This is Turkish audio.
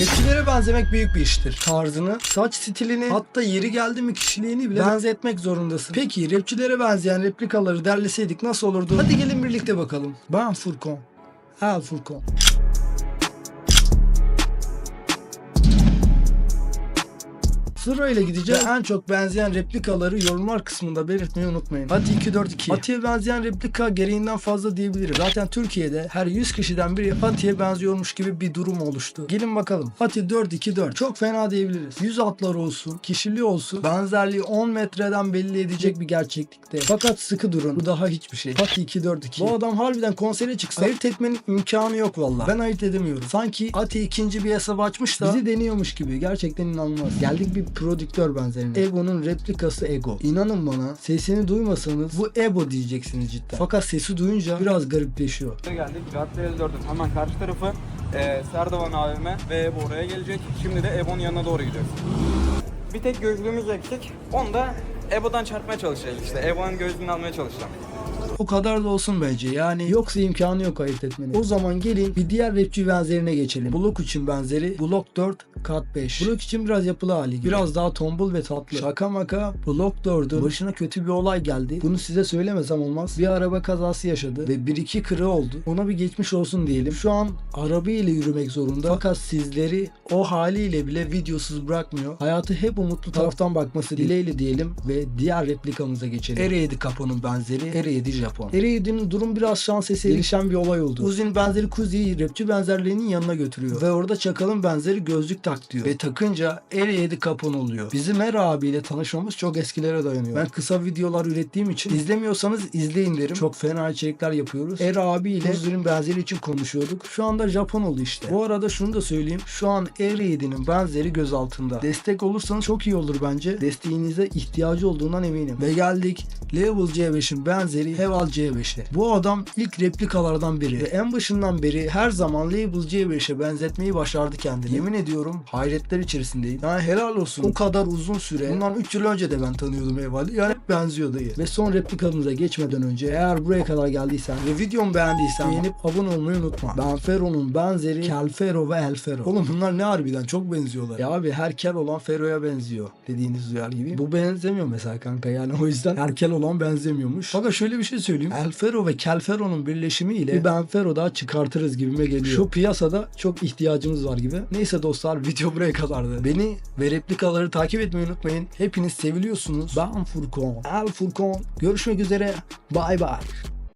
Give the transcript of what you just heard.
Rapçilere benzemek büyük bir iştir. Tarzını, saç stilini, hatta yeri geldi mi kişiliğini bile benzetmek zorundasın. Peki rapçilere benzeyen replikaları derleseydik nasıl olurdu? Hadi gelin birlikte bakalım. Ben Furkan. El Furkan. Sırayla gideceğiz. En çok benzeyen replikaları yorumlar kısmında belirtmeyi unutmayın. Hadi 2-4-2. Fatih'e benzeyen replika gereğinden fazla diyebilirim. Zaten Türkiye'de her 100 kişiden biri Fatih'e benziyormuş gibi bir durum oluştu. Gelin bakalım. Fatih 4-2-4. Çok fena diyebiliriz. Yüz hatları olsun, kişiliği olsun, benzerliği 10 metreden belli edecek bir gerçeklikte. Fakat sıkı durun. Bu daha hiçbir şey. Fatih 2-4-2. Bu adam harbiden konsere çıksa ayırt etmenin imkanı yok valla. Ben ayırt edemiyorum. Sanki Ati ikinci bir hesap açmış da bizi deniyormuş gibi. Gerçekten inanılmaz. Geldik bir prodüktör benzerine. Ego'nun replikası Ego. İnanın bana sesini duymasanız bu Ego diyeceksiniz cidden. Fakat sesi duyunca biraz garipleşiyor. geldik. Cadde 54'ün hemen karşı tarafı e, Serdavan AVM ve Ebo oraya gelecek. Şimdi de Ebo'nun yanına doğru gidiyoruz. Bir tek gözlüğümüz eksik. Onu da Ebo'dan çarpmaya çalışacağız işte. Ebo'nun gözlüğünü almaya çalışacağım. O kadar da olsun bence. Yani yoksa imkanı yok ayırt etmenin. O zaman gelin bir diğer rapçi benzerine geçelim. Blok için benzeri Blok 4 Kat 5. Blok için biraz yapılı hali gibi. Biraz daha tombul ve tatlı. Şaka maka Blok 4'ün başına kötü bir olay geldi. Bunu size söylemesem olmaz. Bir araba kazası yaşadı ve bir iki kırığı oldu. Ona bir geçmiş olsun diyelim. Şu an araba ile yürümek zorunda. Fakat sizleri o haliyle bile videosuz bırakmıyor. Hayatı hep umutlu taraftan bakması dileğiyle diyelim ve diğer replikamıza geçelim. Ere Capo'nun benzeri Ere Japon. Ere durum biraz şans eseri gelişen bir olay oldu. Uzi'nin benzeri Kuzi'yi rapçi benzerliğinin yanına götürüyor. Ve orada Çakal'ın benzeri gözlük tak diyor. Ve takınca Ere Capon oluyor. Bizim Ere abiyle tanışmamız çok eskilere dayanıyor. Ben kısa videolar ürettiğim için izlemiyorsanız izleyin derim. Çok fena içerikler yapıyoruz. Ere abiyle Uzi'nin benzeri için konuşuyorduk. Şu anda Japon oldu işte. Bu arada şunu da söyleyeyim. Şu an Ere benzeri göz altında. Destek olursanız çok iyi olur bence. Desteğinize ihtiyacı olduğundan eminim. Ve geldik Level C5'in benzeri Heval C5'e. Bu adam ilk replikalardan biri. Ve en başından beri her zaman Label C5'e benzetmeyi başardı kendini. Yemin ediyorum hayretler içerisindeyim. Yani helal olsun. O kadar uzun süre. Bundan 3 yıl önce de ben tanıyordum Heval'i. Yani benziyor dayı. Ve son replikamıza geçmeden önce eğer buraya kadar geldiysen ve videomu beğendiysen beğenip abone olmayı unutma. Ben Fero'nun benzeri Kelfero ve Elfero. Oğlum bunlar ne harbiden çok benziyorlar. Ya abi her kel olan Fero'ya benziyor dediğiniz duyar gibi. Bu benzemiyor mesela kanka yani o yüzden her kel olan benzemiyormuş. Fakat şöyle bir şey söyleyeyim. Elfero ve Kelfero'nun birleşimiyle bir Benfero daha çıkartırız gibime geliyor. Şu piyasada çok ihtiyacımız var gibi. Neyse dostlar video buraya kadardı. Beni ve replikaları takip etmeyi unutmayın. Hepiniz seviliyorsunuz. Ben Furkan. El Furkan. Görüşmek üzere. Bay bay.